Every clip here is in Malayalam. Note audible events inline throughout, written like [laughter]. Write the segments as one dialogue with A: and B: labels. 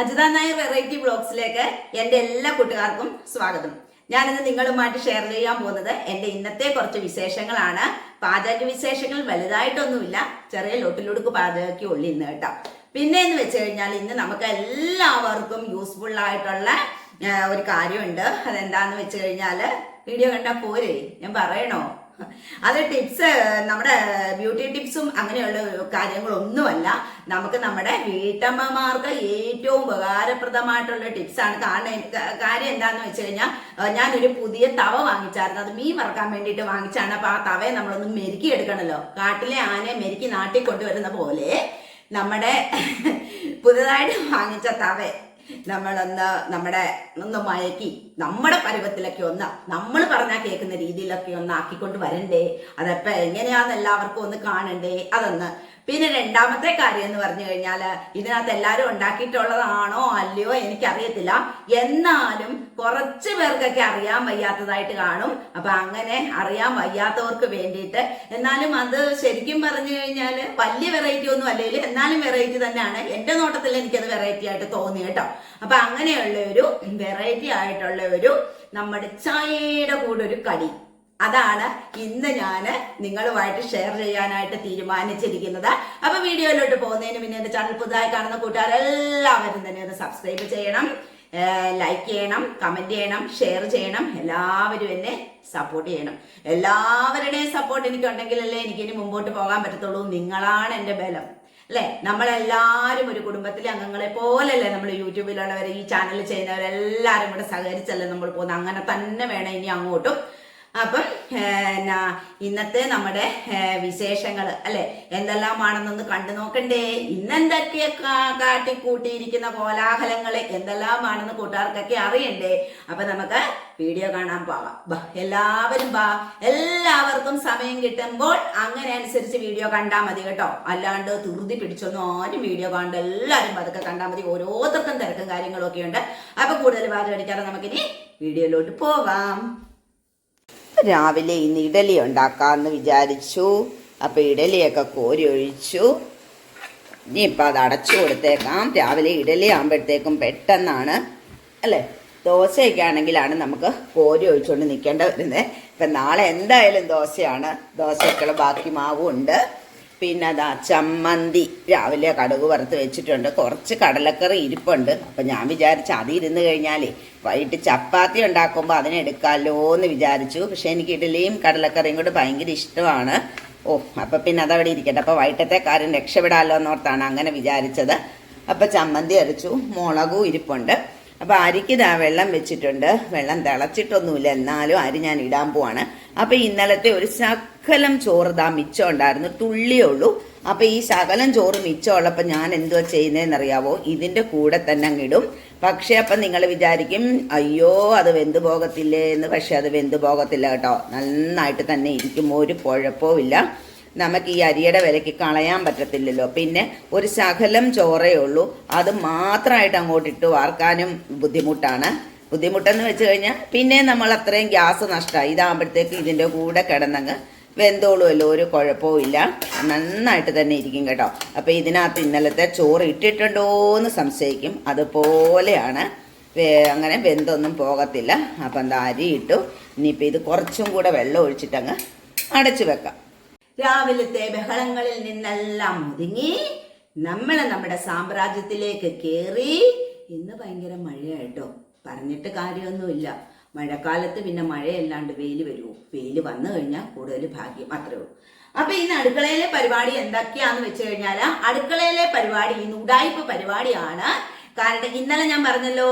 A: അജിത നായർ വെറൈറ്റി ബ്ലോഗ്സിലേക്ക് എന്റെ എല്ലാ കൂട്ടുകാർക്കും സ്വാഗതം. ഞാനിന്ന് നിങ്ങളുമായിട്ട് ഷെയർ ചെയ്യാൻ പോകുന്നത് എന്റെ ഇന്നത്തെ കുറച്ച് വിശേഷങ്ങളാണ്. പാചക വിശേഷങ്ങൾ വലുതായിട്ടൊന്നുമില്ല. ചെറിയ ലൊട്ടിലൊടുക്ക് പാചകയ്ക്ക് ഉള്ളി ഇന്ന് കേട്ടോ. പിന്നെ എന്ന് വെച്ച് കഴിഞ്ഞാൽ ഇന്ന് നമുക്ക് എല്ലാവർക്കും യൂസ്ഫുൾ ആയിട്ടുള്ള ഒരു കാര്യമുണ്ട്. അതെന്താന്ന് വെച്ച് കഴിഞ്ഞാൽ വീഡിയോ കണ്ടാൽ പോരെ? ഞാൻ പറയണോ? അത് ടിപ്സ് നമ്മുടെ ബ്യൂട്ടി ടിപ്സും അങ്ങനെയുള്ള കാര്യങ്ങളൊന്നുമല്ല. നമുക്ക് നമ്മുടെ വീട്ടമ്മമാർക്ക് ഏറ്റവും ഉപകാരപ്രദമായിട്ടുള്ള ടിപ്സാണ് കാരണം കാര്യം എന്താന്ന് വെച്ച് കഴിഞ്ഞാൽ ഞാനൊരു പുതിയ തവ വാങ്ങിച്ചായിരുന്നു. അത് മീൻ വറക്കാൻ വേണ്ടിയിട്ട് വാങ്ങിച്ചാണ്. അപ്പൊ ആ തവയെ നമ്മളൊന്ന് മെരുക്കി എടുക്കണല്ലോ. കാട്ടിലെ ആനയെ മെരുക്കി നാട്ടിൽ കൊണ്ടുവരുന്ന പോലെ നമ്മുടെ [laughs] പുതുതായിട്ട് വാങ്ങിച്ച തവ നമ്മളൊന്ന് നമ്മുടെ ഒന്ന് മയക്കി നമ്മുടെ പരുവത്തിലൊക്കെ ഒന്ന് നമ്മൾ പറഞ്ഞാൽ കേൾക്കുന്ന രീതിയിലൊക്കെ ഒന്ന് ആക്കിക്കൊണ്ട് വരണ്ടേ? അതപ്പ എങ്ങനെയാന്ന് എല്ലാവർക്കും ഒന്ന് കാണണ്ടേ? അതൊന്ന്. പിന്നെ രണ്ടാമത്തെ കാര്യം എന്ന് പറഞ്ഞു കഴിഞ്ഞാൽ ഇതിനകത്ത് എല്ലാവരും ഉണ്ടാക്കിയിട്ടുള്ളതാണോ അല്ലയോ എനിക്കറിയത്തില്ല. എന്നാലും കുറച്ച് പേർക്കൊക്കെ അറിയാൻ വയ്യാത്തതായിട്ട് കാണും. അപ്പൊ അങ്ങനെ അറിയാൻ വയ്യാത്തവർക്ക് വേണ്ടിയിട്ട്. എന്നാലും അത് ശരിക്കും പറഞ്ഞു കഴിഞ്ഞാൽ വലിയ വെറൈറ്റി ഒന്നും അല്ലെങ്കിൽ എന്നാലും വെറൈറ്റി തന്നെയാണ്. എന്റെ നോട്ടത്തിൽ എനിക്കത് വെറൈറ്റി ആയിട്ട് തോന്നി കേട്ടോ. അപ്പൊ അങ്ങനെയുള്ള ഒരു വെറൈറ്റി ആയിട്ടുള്ള ഒരു നമ്മുടെ ചായയുടെ കൂടെ ഒരു കടി. അതാണ് ഇന്ന് ഞാൻ നിങ്ങളുമായിട്ട് ഷെയർ ചെയ്യാനായിട്ട് തീരുമാനിച്ചിരിക്കുന്നത്. അപ്പൊ വീഡിയോയിലോട്ട് പോകുന്നതിന് പിന്നെ എന്റെ ചാനൽ പുതുതായി കാണുന്ന കൂട്ടുകാരെല്ലാവരും തന്നെ ഒന്ന് സബ്സ്ക്രൈബ് ചെയ്യണം. ലൈക്ക് ചെയ്യണം കമന്റ് ചെയ്യണം ഷെയർ ചെയ്യണം. എല്ലാവരും എന്നെ സപ്പോർട്ട് ചെയ്യണം. എല്ലാവരുടെയും സപ്പോർട്ട് എനിക്കുണ്ടെങ്കിലല്ലേ എനിക്ക് ഇനി മുമ്പോട്ട് പോകാൻ പറ്റത്തുള്ളൂ. നിങ്ങളാണ് എന്റെ ബലം. അല്ലെ നമ്മളെല്ലാരും ഒരു കുടുംബത്തിലെ അംഗങ്ങളെ പോലല്ലേ നമ്മൾ യൂട്യൂബിലുള്ളവർ ഈ ചാനൽ ചെയ്യുന്നവരെല്ലാവരും കൂടെ സഹകരിച്ചല്ലേ നമ്മൾ പോകുന്നത്? അങ്ങനെ തന്നെ വേണം ഇനി അങ്ങോട്ടും അപ്പം എന്നാ ഇന്നത്തെ നമ്മുടെ വിശേഷങ്ങൾ അല്ലെ? എന്തെല്ലാമാണെന്നൊന്ന് കണ്ടു നോക്കണ്ടേ? ഇന്നെന്തൊക്കെ കാട്ടിക്കൂട്ടിയിരിക്കുന്ന കോലാഹലങ്ങൾ എന്തെല്ലാമാണെന്ന് കൂട്ടുകാർക്കൊക്കെ അറിയണ്ടേ? അപ്പൊ നമുക്ക് വീഡിയോ കാണാൻ പോവാം. എല്ലാവരും ബാ. എല്ലാവർക്കും സമയം കിട്ടുമ്പോൾ അങ്ങനെ അനുസരിച്ച് വീഡിയോ കണ്ടാൽ മതി കേട്ടോ. അല്ലാണ്ട് തുറുതി പിടിച്ചൊന്നും ആരും വീഡിയോ കാണണ്ട. എല്ലാവരും അതൊക്കെ കണ്ടാൽ മതി. ഓരോരുത്തർക്കും തിരക്കും കാര്യങ്ങളും ഒക്കെ ഉണ്ട് അപ്പൊ കൂടുതൽ പാചകം അടിക്കാതെ നമുക്കിനി വീഡിയോയിലോട്ട് പോവാം. രാവിലെ ഇന്ന് ഇഡലി ഉണ്ടാക്കാമെന്ന് വിചാരിച്ചു. അപ്പോൾ ഇഡലിയൊക്കെ കോരി ഒഴിച്ചു. ഇനിയിപ്പോൾ അത് അടച്ചു കൊടുത്തേക്കാം. രാവിലെ ഇഡലി ആകുമ്പോഴത്തേക്കും പെട്ടെന്നാണ് അല്ലേ? ദോശയൊക്കെ ആണെങ്കിലാണ് നമുക്ക് കോരി ഒഴിച്ചുകൊണ്ട് നിൽക്കേണ്ട വരുന്നത് ഇപ്പം നാളെ എന്തായാലും ദോശയാണ്. ദോശയ്ക്കുള്ള ബാക്കി മാവും ഉണ്ട് പിന്നെ അതാ ചമ്മന്തി രാവിലെ കടുക് വറുത്ത് വെച്ചിട്ടുണ്ട്. കുറച്ച് കടലക്കറി ഇരിപ്പുണ്ട്. അപ്പം ഞാൻ വിചാരിച്ചു അതിരുന്ന് കഴിഞ്ഞാലേ വൈകിട്ട് ചപ്പാത്തി ഉണ്ടാക്കുമ്പോൾ അതിനെടുക്കാമല്ലോ എന്ന് വിചാരിച്ചു. പക്ഷേ എനിക്ക് ഇഡലിയും കടലക്കറിയും കൂടെ ഭയങ്കര ഇഷ്ടമാണ്. ഓ അപ്പം പിന്നെ അതവിടെ ഇരിക്കട്ടെ. അപ്പോൾ വൈകിട്ടത്തെ കാര്യം രക്ഷപ്പെടാമല്ലോ എന്നോർത്താണ് അങ്ങനെ വിചാരിച്ചത്. അപ്പം ചമ്മന്തി അരച്ചു. മുളകും ഇരിപ്പുണ്ട്. അപ്പോൾ അരിക്ക് ഇതാ വെള്ളം വെച്ചിട്ടുണ്ട്. വെള്ളം തിളച്ചിട്ടൊന്നുമില്ല. എന്നാലും അരി ഞാൻ ഇടാൻ പോവാണ്. അപ്പോൾ ഇന്നലത്തെ ഒരു ശകലം ചോറ് ഇതാ മിച്ചം ഉണ്ടായിരുന്നു. തുള്ളിയേ ഉള്ളൂ. അപ്പോൾ ഈ ശകലം ചോറ് മിച്ചമുള്ളപ്പോൾ ഞാൻ എന്തുവാ ചെയ്യുന്നതെന്നറിയാവോ ഇതിന്റെ കൂടെ തന്നെ അങ്ങ് ഇടും. പക്ഷേ അപ്പം നിങ്ങൾ വിചാരിക്കും അയ്യോ അത് വെന്ത് പോകത്തില്ലേ എന്ന് പക്ഷേ അത് വെന്ത് പോകത്തില്ല കേട്ടോ. നന്നായിട്ട് തന്നെ ഇരിക്കും. ഒരു കുഴപ്പവും നമുക്ക് ഈ അരിയുടെ വിലയ്ക്ക് കളയാൻ പറ്റത്തില്ലല്ലോ. പിന്നെ ഒരു ശകലം ചോറേ ഉള്ളൂ അത് മാത്രമായിട്ട് അങ്ങോട്ട് ഇട്ട് വാർക്കാനും ബുദ്ധിമുട്ടാണ്. ബുദ്ധിമുട്ടെന്ന് വെച്ച് കഴിഞ്ഞാൽ പിന്നെ നമ്മൾ അത്രയും ഗ്യാസ് നഷ്ടമായി. ഇതാകുമ്പോഴത്തേക്ക് ഇതിന്റെ കൂടെ കിടന്നങ്ങ് വെന്തോളുമല്ലോ. ഒരു കുഴപ്പവും ഇല്ല. നന്നായിട്ട് തന്നെ ഇരിക്കും കേട്ടോ. അപ്പോൾ ഇതിനകത്ത് ഇന്നലത്തെ ചോറ് ഇട്ടിട്ടുണ്ടോ എന്ന് സംശയിക്കും. അതുപോലെയാണ് അങ്ങനെ വെന്തൊന്നും പോകത്തില്ല. അപ്പം എന്താ അരി ഇട്ടു. ഇനിയിപ്പോൾ ഇത് കുറച്ചും കൂടെ വെള്ളം ഒഴിച്ചിട്ടങ്ങ് അടച്ചു വെക്കാം. രാവിലത്തെ ബഹളങ്ങളിൽ നിന്നെല്ലാം ഒതുങ്ങി നമ്മൾ നമ്മുടെ സാമ്രാജ്യത്തിലേക്ക് കയറി ഇന്ന് ഭയങ്കര മഴയായിട്ടോ. പറഞ്ഞിട്ട് കാര്യമൊന്നുമില്ല. മഴക്കാലത്ത് പിന്നെ മഴയല്ലാണ്ട് വെയിൽ വരുമോ വെയിൽ വന്നു കഴിഞ്ഞാൽ കൂടുതൽ ഭാഗ്യം അത്രേ ഉള്ളൂ. അപ്പൊ ഇന്ന് അടുക്കളയിലെ പരിപാടി എന്തൊക്കെയാന്ന് വെച്ച് കഴിഞ്ഞാൽ അടുക്കളയിലെ പരിപാടി ഇന്ന് ഉടായ്പ പരിപാടിയാണ്. കാരണം ഇന്നലെ ഞാൻ പറഞ്ഞല്ലോ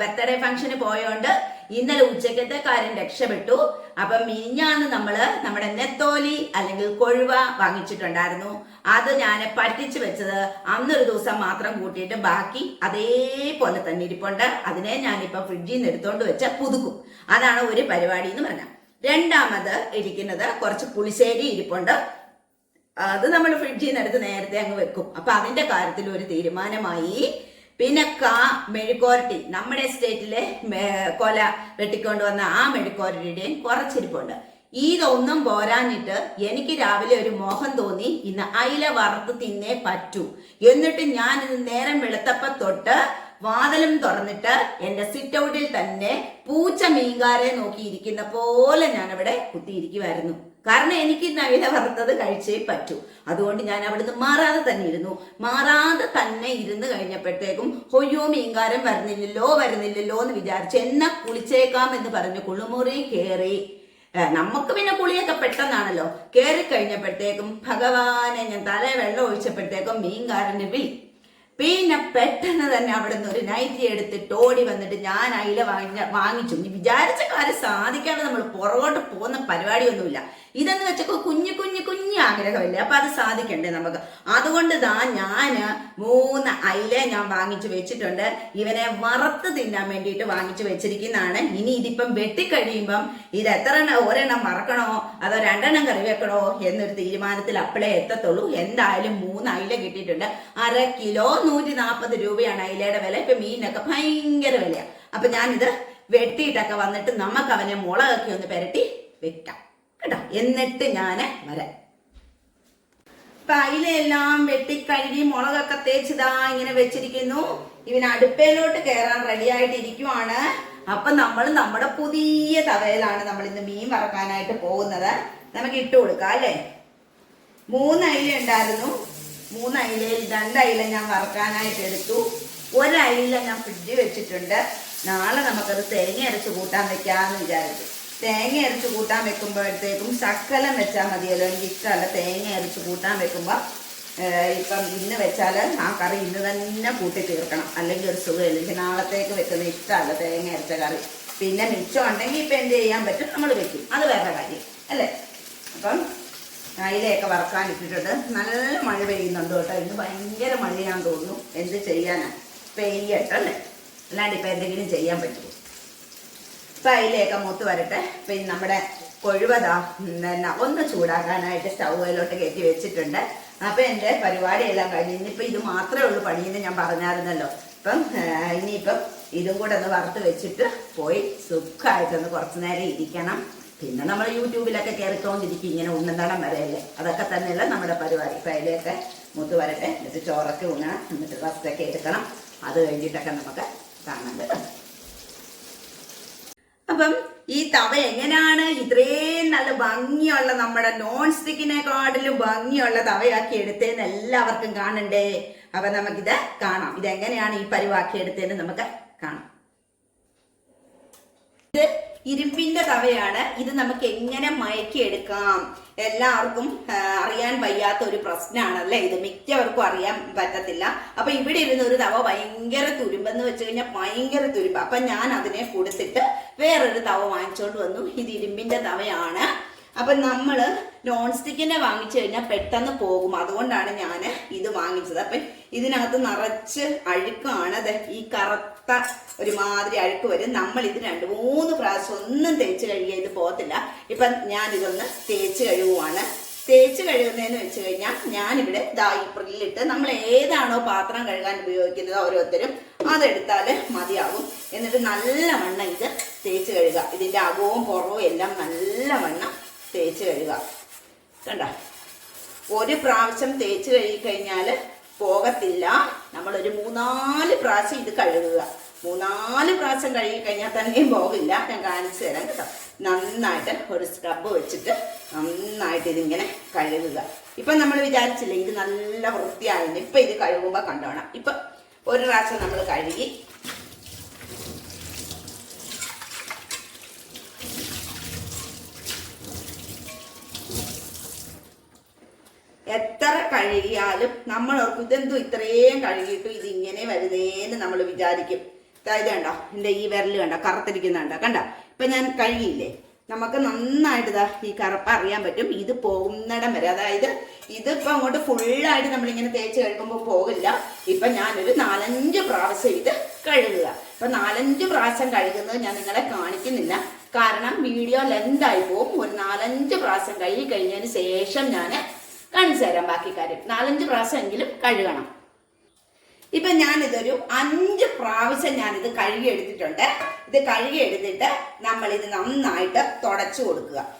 A: ബർത്ത്ഡേ ഫംഗ്ഷന് പോയോണ്ട് ഇന്നലെ ഉച്ചക്കത്തെ കാര്യം രക്ഷപ്പെട്ടു. അപ്പം മിനിഞ്ഞാന്ന് നമ്മൾ നമ്മുടെ നെത്തോലി അല്ലെങ്കിൽ കൊഴുവ വാങ്ങിച്ചിട്ടുണ്ടായിരുന്നു. അത് ഞാൻ പറ്റിച്ചു വെച്ചത് അന്നൊരു ദിവസം മാത്രം കൂട്ടിയിട്ട് ബാക്കി അതേപോലെ തന്നെ ഇരിപ്പുണ്ട്. അതിനെ ഞാനിപ്പോ ഫ്രിഡ്ജിൽ നിന്ന് എടുത്തോണ്ട് വെച്ച പുതുക്കും. അതാണ് ഒരു പരിപാടി എന്ന് പറഞ്ഞാൽ രണ്ടാമത് ഇരിക്കുന്നത് കുറച്ച് പുളിശ്ശേരി ഇരിപ്പുണ്ട്. അത് നമ്മൾ ഫ്രിഡ്ജിൽ നിന്ന് എടുത്ത് നേരത്തെ അങ്ങ് വെക്കും. അപ്പൊ അതിന്റെ കാര്യത്തിൽ ഒരു തീരുമാനമായി. പിന്നെ കാ മെഴുക്കോരട്ടി നമ്മുടെ സ്റ്റേറ്റിലെ കൊല വെട്ടിക്കൊണ്ട് വന്ന ആ മെഴുക്കോരട്ടിയുടെയും കുറച്ചിരിപ്പുണ്ട്. ഇതൊന്നും പോരാഞ്ഞിട്ട് എനിക്ക് രാവിലെ ഒരു മോഹം തോന്നി ഇന്ന് അയില വറുത്ത് തിന്നേ പറ്റൂ. എന്നിട്ട് ഞാൻ ഇത് നേരം വെളുത്തപ്പ തൊട്ട് വാതിലും തുറന്നിട്ട് എന്റെ സിറ്റ് ഔട്ടിൽ തന്നെ പൂച്ച മീൻകാരെ നോക്കിയിരിക്കുന്ന പോലെ ഞാൻ കുത്തിയിരിക്കുമായിരുന്നു കാരണം എനിക്ക് നവില വറുത്തത് കഴിച്ചേ പറ്റൂ. അതുകൊണ്ട് ഞാൻ അവിടുന്ന് മാറാതെ തന്നെ ഇരുന്നു. മാറാതെ തന്നെ ഇരുന്ന് കഴിഞ്ഞപ്പോഴത്തേക്കും ഹൊയ്യോ മീൻകാരൻ വരുന്നില്ലല്ലോ വരുന്നില്ലല്ലോ എന്ന് വിചാരിച്ച് എന്നെ കുളിച്ചേക്കാം എന്ന് പറഞ്ഞു കുളിമുറി കയറി. നമുക്ക് പിന്നെ കുളിയൊക്കെ പെട്ടെന്നാണല്ലോ. കയറി കഴിഞ്ഞപ്പോഴത്തേക്കും ഭഗവാനെ ഞാൻ തലേ വെള്ളം ഒഴിച്ചപ്പോഴത്തേക്കും മീൻകാരന് വിളി. പിന്നെ പെട്ടെന്ന് തന്നെ അവിടെ നിന്ന് ഒരു നൈറ്റി എടുത്തിട്ട് ഓടി വന്നിട്ട് ഞാൻ അയില വാങ്ങി വാങ്ങിച്ചു. വിചാരിച്ച കാര്യം സാധിക്കാതെ നമ്മൾ പുറകോട്ട് പോകുന്ന പരിപാടിയൊന്നുമില്ല. ഇതെന്ന് വെച്ചപ്പോൾ കുഞ്ഞു കുഞ്ഞു കുഞ്ഞു ആഗ്രഹമല്ലേ? അപ്പൊ അത് സാധിക്കണ്ടേ നമുക്ക്? അതുകൊണ്ട് താ ഞാൻ മൂന്ന് അയില ഞാൻ വാങ്ങിച്ചു വെച്ചിട്ടുണ്ട്. ഇവനെ വറുത്ത് തിന്നാൻ വേണ്ടിയിട്ട് വാങ്ങിച്ചു വെച്ചിരിക്കുന്നതാണ്. ഇനി ഇതിപ്പം വെട്ടിക്കഴിയുമ്പം ഇത് എത്ര ഒരെണ്ണം വറക്കണോ അതോ രണ്ടെണ്ണം കറി വെക്കണോ എന്നൊരു തീരുമാനത്തിൽ അപ്പളേ എത്തത്തുള്ളൂ. എന്തായാലും മൂന്ന് അയില കിട്ടിയിട്ടുണ്ട്. അര കിലോ നൂറ്റി നാൽപ്പത് രൂപയാണ് അയിലയുടെ വില. ഇപ്പൊ മീനൊക്കെ ഭയങ്കര വിലയാണ് അപ്പൊ ഞാനിത് വെട്ടിയിട്ടൊക്കെ വന്നിട്ട് നമുക്ക് അവനെ മുളകൊക്കെ ഒന്ന് പെരട്ടി വെക്കാം. കേട്ടോ. എന്നിട്ട് ഞാൻ വരാം. ഇപ്പൊ അയിലെല്ലാം വെട്ടിക്കഴുകി മുളകൊക്കെ തേച്ചിതാ ഇങ്ങനെ വെച്ചിരിക്കുന്നു. ഇവൻ അടുപ്പയിലോട്ട് കയറാൻ റെഡി ആയിട്ട് ഇരിക്കുവാണ് അപ്പൊ നമ്മൾ നമ്മുടെ പുതിയ തവയിലാണ് നമ്മൾ ഇന്ന് മീൻ വറക്കാനായിട്ട് പോകുന്നത്. നമുക്ക് ഇട്ട് കൊടുക്കാം അല്ലേ? മൂന്ന് അയില ഉണ്ടായിരുന്നു. മൂന്ന് അയിലയിൽ രണ്ട് അയില ഞാൻ വറക്കാനായിട്ട് എടുത്തു. ഒരയില ഞാൻ ഫ്രിഡ്ജിൽ വെച്ചിട്ടുണ്ട്. നാളെ നമുക്കത് തേങ്ങ അരച്ച് കൂട്ടാൻ വെക്കാമെന്ന് വിചാരിച്ചു. തേങ്ങ അരച്ച് കൂട്ടാൻ വെക്കുമ്പോഴത്തേക്കും ശക്കലം വെച്ചാൽ മതിയല്ലോ. എനിക്ക് ഇഷ്ടമല്ല തേങ്ങ അരച്ച് കൂട്ടാൻ വെക്കുമ്പോൾ ഇപ്പം ഇന്ന് വെച്ചാൽ ആ കറി ഇന്ന് തന്നെ കൂട്ടി തീർക്കണം. അല്ലെങ്കിൽ ഒരു സുഖമില്ല എനിക്ക് നാളത്തേക്ക് വെക്കുന്ന ഇഷ്ടമല്ല തേങ്ങ അരച്ച കറി. പിന്നെ മിച്ചം ഉണ്ടെങ്കിൽ ഇപ്പം എന്ത് ചെയ്യാൻ പറ്റും? നമ്മൾ വെക്കും. അത് വേറെ കാര്യം. അല്ലേ? അപ്പം അയിലയൊക്കെ വറക്കാൻ ഇട്ടിട്ടുണ്ട്. നല്ല മഴ പെയ്യുന്നുണ്ട് കേട്ടോ. ഇന്ന് ഭയങ്കര മഴയാണെന്ന് തോന്നുന്നു. എന്ത് ചെയ്യാനാ? പെയ്യട്ടല്ലേ അല്ലാണ്ട് ഇപ്പം എന്തെങ്കിലും ചെയ്യാൻ പറ്റുമോ? ഇപ്പം അതിലേക്ക് മൂത്ത് വരട്ടെ. പിന്നെ നമ്മുടെ കൊഴുവതാ പിന്നെ ഒന്ന് ചൂടാക്കാനായിട്ട് സ്റ്റൗവിലോട്ട് കയറ്റി വെച്ചിട്ടുണ്ട്. അപ്പം എന്റെ പരിപാടിയെല്ലാം കഴിഞ്ഞ് ഇനിയിപ്പോൾ ഇത് മാത്രമേ ഉള്ളൂ പണിയെന്ന് ഞാൻ പറഞ്ഞായിരുന്നല്ലോ. ഇപ്പം ആ, ഇനിയിപ്പം ഇതും കൂടെ ഒന്ന് വറുത്ത് വെച്ചിട്ട് പോയി സുഖമായിട്ടൊന്ന് കുറച്ച് നേരം ഇരിക്കണം. പിന്നെ നമ്മൾ യൂട്യൂബിലൊക്കെ കയറിക്കൊണ്ടിരിക്കും ഇങ്ങനെ ഉണ്ണുന്നടം വരെയല്ലേ. അതൊക്കെ തന്നെയല്ല നമ്മുടെ പരിപാടി. ഇപ്പം അതിലേക്ക് മുത്ത് വരട്ടെ. എന്നിട്ട് ചോറൊക്കെ ഉണ്ണണം. എന്നിട്ട് റസ്റ്റൊക്കെ എടുക്കണം. അത് കഴിഞ്ഞിട്ടൊക്കെ നമുക്ക് കാണാൻ കേട്ടോ. അപ്പം ഈ തവ എങ്ങനെയാണ് ഇത്രയും നല്ല ഭംഗിയുള്ള നമ്മുടെ നോൺ സ്റ്റിക്കിനെക്കാട്ടിലും ഭംഗിയുള്ള തവയാക്കി എടുത്തതെന്ന് എല്ലാവർക്കും കാണണ്ടേ? അപ്പൊ നമുക്കിത് കാണാം. ഇതെങ്ങനെയാണ് ഈ പരിവാക്കി എടുത്തതെന്ന് നമുക്ക് കാണാം. ഇത് ഇരുമ്പിന്റെ തവയാണ്. ഇത് നമുക്ക് എങ്ങനെ മയക്കിയെടുക്കാം? എല്ലാവർക്കും അറിയാൻ വയ്യാത്ത ഒരു പ്രശ്നമാണ് പ്രശ്നമാണല്ലേ ഇത്. മിക്കവർക്കും അറിയാൻ പറ്റത്തില്ല. അപ്പൊ ഇവിടെ ഇരുന്ന ഒരു തവ ഭയങ്കര തുരുമ്പെന്ന് വെച്ച് കഴിഞ്ഞാൽ ഭയങ്കര തുരുമ്പ്. അപ്പൊ ഞാൻ അതിനെ കൊടുത്തിട്ട് വേറൊരു തവ വാങ്ങിച്ചോണ്ട് വന്നു. ഇത് ഇരുമ്പിന്റെ തവയാണ്. അപ്പൊ നമ്മൾ നോൺ സ്റ്റിക്കിന്റെ വാങ്ങിച്ചു കഴിഞ്ഞാൽ പെട്ടെന്ന് പോകും. അതുകൊണ്ടാണ് ഞാൻ ഇത് വാങ്ങിച്ചത്. അപ്പൊ ഇതിനകത്ത് നിറച്ച് അഴുക്കാണ്. ദേ ഈ കറുത്ത ഒരുമാതിരി അഴുക്ക് വരും. നമ്മൾ ഇത് രണ്ട് മൂന്ന് പ്രാവശ്യം ഒന്നും തേച്ച് കഴുകിയാൽ ഇത് പോകത്തില്ല. ഇപ്പൊ ഞാൻ ഇതൊന്ന് തേച്ച് കഴുകുവാണ്. തേച്ച് കഴുകുന്നതെന്ന് വെച്ച് കഴിഞ്ഞാൽ ഞാനിവിടെ ദാ ഈ പ്രില്ലിട്ട് നമ്മൾ ഏതാണോ പാത്രം കഴുകാൻ ഉപയോഗിക്കുന്നത് ഓരോരുത്തരും അതെടുത്താൽ മതിയാകും. എന്നിട്ട് നല്ല വണ്ണം ഇത് തേച്ച് കഴുകുക. ഇതിന്റെ അകവും പുറവും എല്ലാം നല്ല വണ്ണം തേച്ച് കഴുക. കണ്ട? ഒരു പ്രാവശ്യം തേച്ച് കഴുകിക്കഴിഞ്ഞാൽ പോകത്തില്ല. നമ്മളൊരു മൂന്നാൽ പ്രാവശ്യം ഇത് കഴുകുക. മൂന്നാൽ പ്രാവശ്യം കഴുകി കഴിഞ്ഞാൽ തന്നെയും പോകില്ല. ഞാൻ കാണിച്ചു തരാം കേട്ടോ. നന്നായിട്ട് ഒരു സ്ക്രബ് വെച്ചിട്ട് നന്നായിട്ട് ഇതിങ്ങനെ കഴുകുക. ഇപ്പൊ നമ്മൾ വിചാരിച്ചില്ലേ ഇത് നല്ല വൃത്തിയായിരുന്നു ഇപ്പൊ ഇത് കഴുകുമ്പോൾ കണ്ടോണം. ഇപ്പൊ ഒരു പ്രാവശ്യം നമ്മൾ കഴുകി എത്ര കഴുകിയാലും നമ്മൾ ഇതെന്തോ ഇത്രയും കഴുകിയിട്ടും ഇത് ഇങ്ങനെ വരുന്നേന്ന് നമ്മൾ വിചാരിക്കും. ഇത് കണ്ടോ? എന്റെ ഈ വിരൽ കണ്ടോ? കറുത്തിരിക്കുന്ന കണ്ടോ? കണ്ടോ? ഇപ്പൊ ഞാൻ കഴുകിയില്ലേ? നമുക്ക് നന്നായിട്ട് ഇതാ ഈ കറുപ്പ് അറിയാൻ പറ്റും. ഇത് പോകുന്നിടം വരെ. അതായത് ഇതിപ്പോ അങ്ങോട്ട് ഫുള്ളായിട്ട് നമ്മളിങ്ങനെ തേച്ച് കഴുകുമ്പോൾ പോകില്ല. ഇപ്പൊ ഞാനൊരു നാലഞ്ച് പ്രാവശ്യം ഇത് കഴുകുക. ഇപ്പൊ നാലഞ്ച് പ്രാവശ്യം കഴുകുന്നത് ഞാൻ നിങ്ങളെ കാണിക്കുന്നില്ല. കാരണം വീഡിയോ ലെന്തായി പോകും. ഒരു നാലഞ്ച് പ്രാവശ്യം കഴുകി കഴിഞ്ഞതിന് ശേഷം ഞാൻ കാണിച്ചു തരാം ബാക്കി കാര്യം. നാലഞ്ച് പ്രാവശ്യമെങ്കിലും കഴുകണം. ഇപ്പൊ ഞാനിതൊരു അഞ്ച് പ്രാവശ്യം ഞാനിത് കഴുകി എടുത്തിട്ടുണ്ട് ഇത് കഴുകി എടുത്തിട്ട് നമ്മൾ ഇത് നന്നായിട്ട് തുടച്ചു കൊടുക്കുക.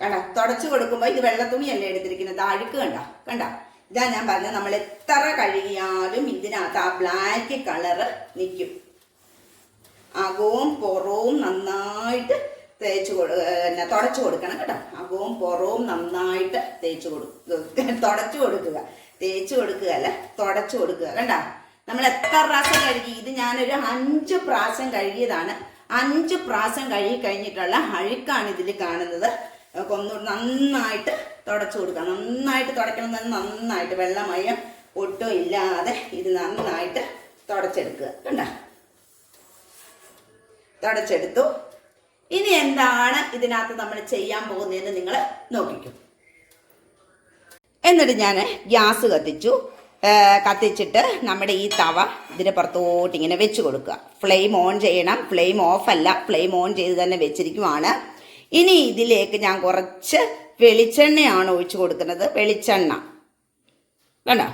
A: കണ്ട? തുടച്ചു കൊടുക്കുമ്പോൾ ഇത് വെള്ള തുണിയല്ലേ എടുത്തിരിക്കുന്നത് അഴുക്ക് കണ്ട? കണ്ട? ഇതാ ഞാൻ പറഞ്ഞത് നമ്മൾ എത്ര കഴുകിയാലും ഇതിനകത്ത് ആ ബ്ലാക്ക് കളറ് നിൽക്കും. അകവും പുറവും നന്നായിട്ട് തേച്ച് പിന്നെ തുടച്ചു കൊടുക്കണം കേട്ടോ. അകവും പുറവും നന്നായിട്ട് തേച്ച് കൊടുക്കുക തുടച്ചു കൊടുക്കുക. തേച്ച് കൊടുക്കുക അല്ല തുടച്ചു കൊടുക്കുക. കണ്ട? നമ്മൾ എത്ര പ്രാവശ്യം കഴുകി? ഇത് ഞാനൊരു അഞ്ച് പ്രാവശ്യം കഴുകിയതാണ്. അഞ്ച് പ്രാവശ്യം കഴുകി കഴിഞ്ഞിട്ടുള്ള അഴുക്കാണ് ഇതിൽ കാണുന്നത്. ഒന്നുകൂടി നന്നായിട്ട് തുടച്ചു കൊടുക്കുക നന്നായിട്ട് തുടയ്ക്കണം തന്നെ നന്നായിട്ട് വെള്ളമയം ഒട്ടും ഇല്ലാതെ ഇത് നന്നായിട്ട് തുടച്ചെടുക്കുക. കണ്ട? തുടച്ചെടുത്തു. ഇനി എന്താണ് ഇതിനകത്ത് നമ്മൾ ചെയ്യാൻ പോകുന്നതെന്ന് നിങ്ങൾ നോക്കിക്കും. എന്നിട്ട് ഞാൻ ഗ്യാസ് കത്തിച്ചു. കത്തിച്ചിട്ട് നമ്മുടെ ഈ തവ ഇതിന് പുറത്തോട്ട് ഇങ്ങനെ വെച്ച് കൊടുക്കുക. ഫ്ലെയിം ഓൺ ചെയ്യണം. ഫ്ലെയിം ഓഫ് അല്ല. ഫ്ലെയിം ഓൺ ചെയ്ത് തന്നെ വെച്ചിരിക്കുവാണ്. ഇനി ഇതിലേക്ക് ഞാൻ കുറച്ച് വെളിച്ചെണ്ണയാണ് ഒഴിച്ചു കൊടുക്കുന്നത്. വെളിച്ചെണ്ണ. കണ്ടോ?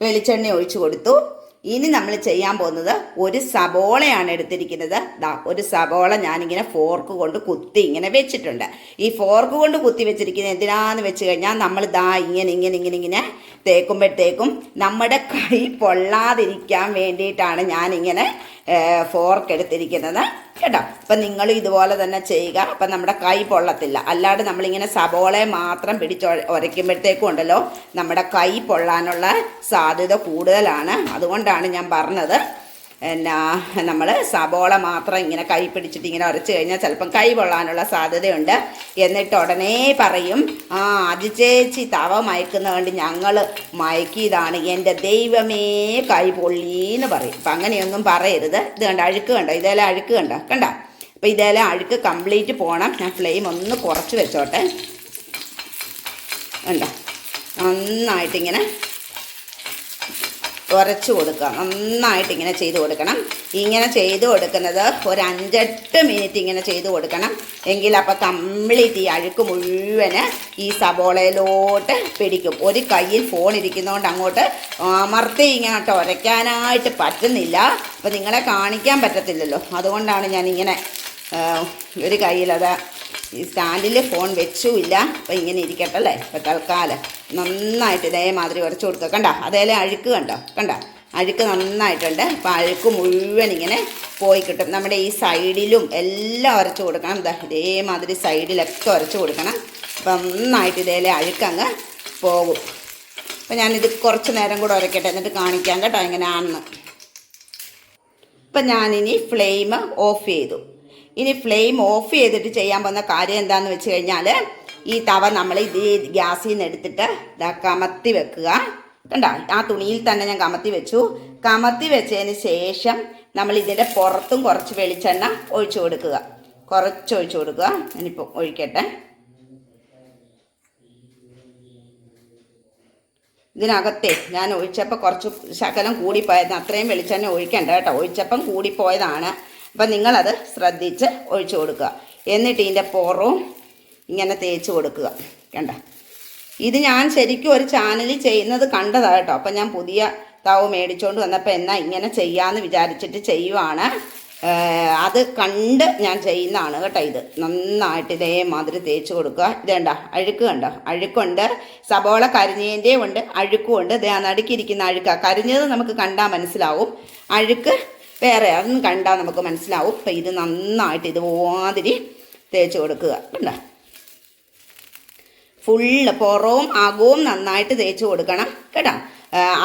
A: വെളിച്ചെണ്ണ ഒഴിച്ചു കൊടുത്തു. ഇനി നമ്മൾ ചെയ്യാൻ പോകുന്നത് ഒരു സബോളയാണ് എടുത്തിരിക്കുന്നത്. ദാ ഒരു സബോള ഞാനിങ്ങനെ ഫോർക്ക് കൊണ്ട് കുത്തി ഇങ്ങനെ വെച്ചിട്ടുണ്ട്. ഈ ഫോർക്ക് കൊണ്ട് കുത്തി വെച്ചിരിക്കുന്നത് എന്തിനാന്ന് വെച്ച് കഴിഞ്ഞാൽ നമ്മൾ ദാ ഇങ്ങനെ ഇങ്ങനെ ഇങ്ങനെ ഇങ്ങനെ തേക്കുമ്പോഴത്തേക്കും നമ്മുടെ കൈ പൊള്ളാതിരിക്കാൻ വേണ്ടിയിട്ടാണ് ഞാനിങ്ങനെ ഫോർക്ക് എടുത്തിരിക്കുന്നത്. കേട്ടോ? അപ്പം നിങ്ങൾ ഇതുപോലെ തന്നെ ചെയ്യുക. അപ്പം നമ്മുടെ കൈ പൊള്ളത്തില്ല. അല്ലാണ്ട് നമ്മളിങ്ങനെ സബോളയെ മാത്രം പിടിച്ച് ഉരയ്ക്കുമ്പോഴത്തേക്കും ഉണ്ടല്ലോ നമ്മുടെ കൈ പൊള്ളാനുള്ള സാധ്യത കൂടുതലാണ്. അതുകൊണ്ടാണ് ഞാൻ പറഞ്ഞത്. എന്നാ നമ്മൾ സബോള മാത്രം ഇങ്ങനെ കൈ പിടിച്ചിട്ട് ഇങ്ങനെ ഉരച്ച് കഴിഞ്ഞാൽ ചിലപ്പം കൈ കൊള്ളാനുള്ള സാധ്യതയുണ്ട്. എന്നിട്ട് ഉടനെ പറയും ആ അതിചേച്ചി തവ മയക്കുന്നതുകൊണ്ട് ഞങ്ങൾ മയക്കിയതാണ്. എന്റെ ദൈവമേ കൈ പൊള്ളീന്ന് പറയും. അപ്പം അങ്ങനെയൊന്നും പറയരുത്. ഇത് കണ്ട അഴുക്ക് കണ്ടോ? ഇതേലെ അഴുക്ക് കണ്ടോ? കണ്ട? അപ്പം ഇതേലെ അഴുക്ക് കംപ്ലീറ്റ് പോകണം ഞാൻ ഫ്ലെയിം ഒന്ന് കുറച്ച് വെച്ചോട്ടെ. കണ്ടോ? നന്നായിട്ടിങ്ങനെ ഉരച്ചു കൊടുക്കുക. നന്നായിട്ട് ഇങ്ങനെ ചെയ്ത് കൊടുക്കണം. ഇങ്ങനെ ചെയ്ത് കൊടുക്കുന്നത് ഒരു അഞ്ചെട്ട് മിനിറ്റ് ഇങ്ങനെ ചെയ്ത് കൊടുക്കണം. എങ്കിൽ അപ്പോൾ കംപ്ലീറ്റ് ഈ അഴുക്ക് മുഴുവൻ ഈ സബോളയിലോട്ട് പിടിക്കും. ഒരു കയ്യിൽ ഫോൺ ഇരിക്കുന്നതുകൊണ്ട് അങ്ങോട്ട് അമർത്തി ഇങ്ങോട്ട് ഉരയ്ക്കാനായിട്ട് പറ്റുന്നില്ല. അപ്പോൾ നിങ്ങളെ കാണിക്കാൻ പറ്റത്തില്ലല്ലോ. അതുകൊണ്ടാണ് ഞാൻ ഇങ്ങനെ ഒരു കയ്യിലത് ഈ സ്റ്റാൻഡിൽ ഫോൺ വെച്ചുമില്ല. അപ്പം ഇങ്ങനെ ഇരിക്കട്ടെ അല്ലേ? ഇപ്പം തൽക്കാലം. നന്നായിട്ട് ഇതേമാതിരി ഉരച്ചു കൊടുക്കുക കണ്ട? അതേലെ അഴുക്ക് കണ്ടോ? കണ്ടോ? അഴുക്ക് നന്നായിട്ടുണ്ട്. അപ്പം അഴുക്ക് മുഴുവൻ ഇങ്ങനെ പോയി കിട്ടും. നമ്മുടെ ഈ സൈഡിലും എല്ലാം ഉരച്ചു കൊടുക്കണം. ദാ ഇതേമാതിരി സൈഡിലൊക്കെ ഉരച്ചു കൊടുക്കണം. അപ്പം നന്നായിട്ട് ഇതേലെ അഴുക്കങ്ങ് പോകും. അപ്പം ഞാനിത് കുറച്ച് നേരം കൂടെ ഉരയ്ക്കട്ടെ. എന്നിട്ട് കാണിക്കാം കേട്ടോ എങ്ങനെയാണെന്ന്. ഇപ്പം ഞാനിനി ഫ്ലെയിം ഓഫ് ചെയ്തു. ഇനി ഫ്ലെയിം ഓഫ് ചെയ്തിട്ട് ചെയ്യാൻ പോകുന്ന കാര്യം എന്താണെന്ന് വെച്ച് കഴിഞ്ഞാൽ ഈ തവ നമ്മൾ ഇത് ഗ്യാസിൽ നിന്ന് എടുത്തിട്ട് ഇതാ കമത്തി വെക്കുക. കണ്ട? ആ തുണിയിൽ തന്നെ ഞാൻ കമത്തി വെച്ചു. കമത്തി വെച്ചതിന് ശേഷം നമ്മൾ ഇതിന്റെ പുറത്തും കുറച്ച് വെളിച്ചെണ്ണ ഒഴിച്ചു കൊടുക്കുക. കുറച്ച് ഒഴിച്ചു കൊടുക്കുക. ഞാനിപ്പോൾ ഒഴിക്കട്ടെ. ഇതിനകത്തെ ഞാൻ ഒഴിച്ചപ്പോൾ കുറച്ച് ശകലം കൂടിപ്പോയത്. അത്രയും വെളിച്ചെണ്ണ ഒഴിക്കണ്ട കേട്ടോ. ഒഴിച്ചപ്പം കൂടിപ്പോയതാണ്. അപ്പം നിങ്ങളത് ശ്രദ്ധിച്ച് ഒഴിച്ചു കൊടുക്കുക. എന്നിട്ട് ഇതിന്റെ പുറവും ഇങ്ങനെ തേച്ച് കൊടുക്കുക. കണ്ട? ഇത് ഞാൻ ശരിക്കും ഒരു ചാനലിൽ ചെയ്യുന്നത് കണ്ടതാണ് കേട്ടോ. അപ്പം ഞാൻ പുതിയ തവ് മേടിച്ചുകൊണ്ട് വന്നപ്പോൾ എന്നാൽ ഇങ്ങനെ ചെയ്യാമെന്ന് വിചാരിച്ചിട്ട് ചെയ്യുവാണ്. അത് കണ്ട് ഞാൻ ചെയ്യുന്നതാണ് കേട്ടോ ഇത്. നന്നായിട്ട് ഇതേമാതിരി തേച്ച് കൊടുക്കുക. ഇത് കണ്ട? അഴുക്ക് കണ്ടോ? അഴുക്കുണ്ട്. സബോള കരിഞ്ഞതിന്റെയും ഉണ്ട്. അഴുക്കും ഉണ്ട് ദേ ആ നടുക്കിരിക്കുന്ന അഴുക്ക. കരിഞ്ഞത് നമുക്ക് കണ്ടാൽ മനസ്സിലാവും. അഴുക്ക് വേറെ അതൊന്നും കണ്ടാൽ നമുക്ക് മനസ്സിലാവും. അപ്പം ഇത് നന്നായിട്ട് ഇതുമാതിരി തേച്ച് കൊടുക്കുക. കണ്ടോ? ഫുള്ള് പുറവും അകവും നന്നായിട്ട് തേച്ച് കൊടുക്കണം. കേട്ടോ?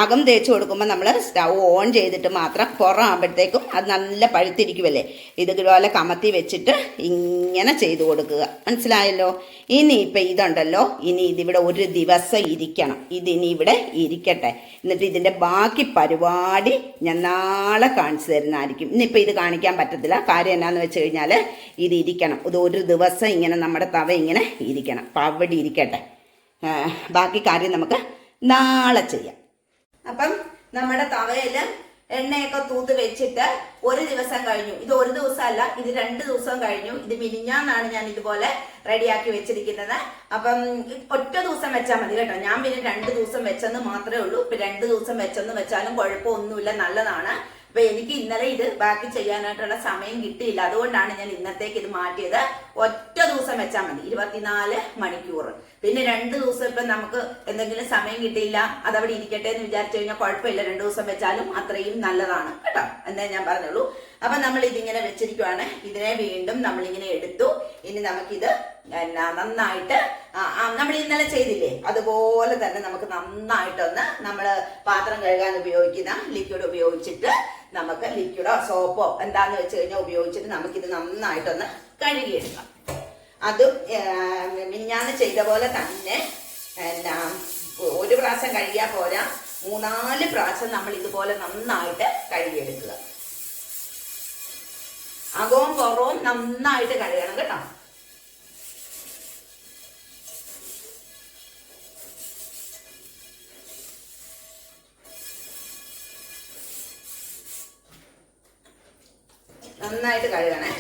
A: അകം തേച്ച് കൊടുക്കുമ്പോൾ നമ്മൾ സ്റ്റൗ ഓൺ ചെയ്തിട്ട് മാത്രം പുറം ആകുമ്പോഴത്തേക്കും അത് നല്ല പഴുത്തിരിക്കുമല്ലേ ഇത് ഇതുപോലെ കമത്തി വെച്ചിട്ട് ഇങ്ങനെ ചെയ്ത് കൊടുക്കുക. മനസ്സിലായല്ലോ? ഇനി ഇപ്പം ഇതുണ്ടല്ലോ. ഇനി ഇതിവിടെ ഒരു ദിവസം ഇരിക്കണം. ഇതിനി ഇവിടെ ഇരിക്കട്ടെ. എന്നിട്ട് ഇതിന്റെ ബാക്കി പരിപാടി ഞാൻ നാളെ കാണിച്ചു തരുന്നതായിരിക്കും. ഇന്നിപ്പോൾ ഇത് കാണിക്കാൻ പറ്റത്തില്ല. കാര്യം എന്നാന്ന് വെച്ച് കഴിഞ്ഞാൽ ഇത് ഇരിക്കണം. ഇത് ഒരു ദിവസം ഇങ്ങനെ നമ്മുടെ തവ ഇങ്ങനെ ഇരിക്കണം. അപ്പം അവിടെ ഇരിക്കട്ടെ. ബാക്കി കാര്യം നമുക്ക് നാളെ ചെയ്യാം. അപ്പം നമ്മുടെ തവയിൽ എണ്ണയൊക്കെ തൂത്ത് വെച്ചിട്ട് ഒരു ദിവസം കഴിഞ്ഞു. ഇത് ഒരു ദിവസമല്ല ഇത് രണ്ട് ദിവസം കഴിഞ്ഞു. ഇത് മിനിഞ്ഞാന്നാണ് ഞാൻ ഇതുപോലെ റെഡിയാക്കി വെച്ചിരിക്കുന്നത്. അപ്പം ഒറ്റ ദിവസം വെച്ചാൽ മതി കേട്ടോ. ഞാൻ പിന്നെ രണ്ട് ദിവസം വെച്ചെന്ന് മാത്രമേ ഉള്ളൂ. ഇപ്പൊ രണ്ട് ദിവസം വെച്ചെന്ന് വെച്ചാലും കുഴപ്പമൊന്നുമില്ല നല്ലതാണ്. അപ്പൊ എനിക്ക് ഇന്നലെ ഇത് ബാക്കി ചെയ്യാനായിട്ടുള്ള സമയം കിട്ടിയില്ല. അതുകൊണ്ടാണ് ഞാൻ ഇന്നത്തേക്ക് ഇത് മാറ്റിയത്. ഒറ്റ ദിവസം വെച്ചാൽ മതി. ഇരുപത്തിനാല് മണിക്കൂർ പിന്നെ രണ്ട് ദിവസം ഇപ്പൊ നമുക്ക് എന്തെങ്കിലും സമയം കിട്ടിയില്ല അതവിടെ ഇരിക്കട്ടെ എന്ന് വിചാരിച്ചു കഴിഞ്ഞാൽ കുഴപ്പമില്ല. രണ്ട് ദിവസം വെച്ചാലും അത്രയും നല്ലതാണ്. കേട്ടോ? എന്നേ ഞാൻ പറഞ്ഞുള്ളൂ. അപ്പൊ നമ്മൾ ഇതിങ്ങനെ വെച്ചിരിക്കുവാണ്. ഇതിനെ വീണ്ടും നമ്മളിങ്ങനെ എടുത്തു. ഇനി നമുക്കിത് എന്നാ നന്നായിട്ട് നമ്മൾ ഇന്നലെ ചെയ്തില്ലേ? അതുപോലെ തന്നെ നമുക്ക് നന്നായിട്ടൊന്ന് നമ്മൾ പാത്രം കഴുകാൻ ഉപയോഗിക്കുന്ന ലിക്വിഡ് ഉപയോഗിച്ചിട്ട് നമുക്ക് ലിക്വിഡോ സോപ്പോ എന്താന്ന് വെച്ച് കഴിഞ്ഞാൽ ഉപയോഗിച്ചിട്ട് നമുക്കിത് നന്നായിട്ടൊന്ന് കഴുകിയെടുക്കാം. അതും മിഞ്ഞാന്ന് ചെയ്ത പോലെ തന്നെ എന്നാ ഒരു പ്രാവശ്യം കഴുകിയാൽ പോരാ. മൂന്നാൽ പ്രാവശ്യം നമ്മൾ ഇതുപോലെ നന്നായിട്ട് കഴുകിയെടുക്കുക. അകവും പുറവും നന്നായിട്ട് കഴുകണം കേട്ടോ. നന്നായിട്ട് കഴുകണേ.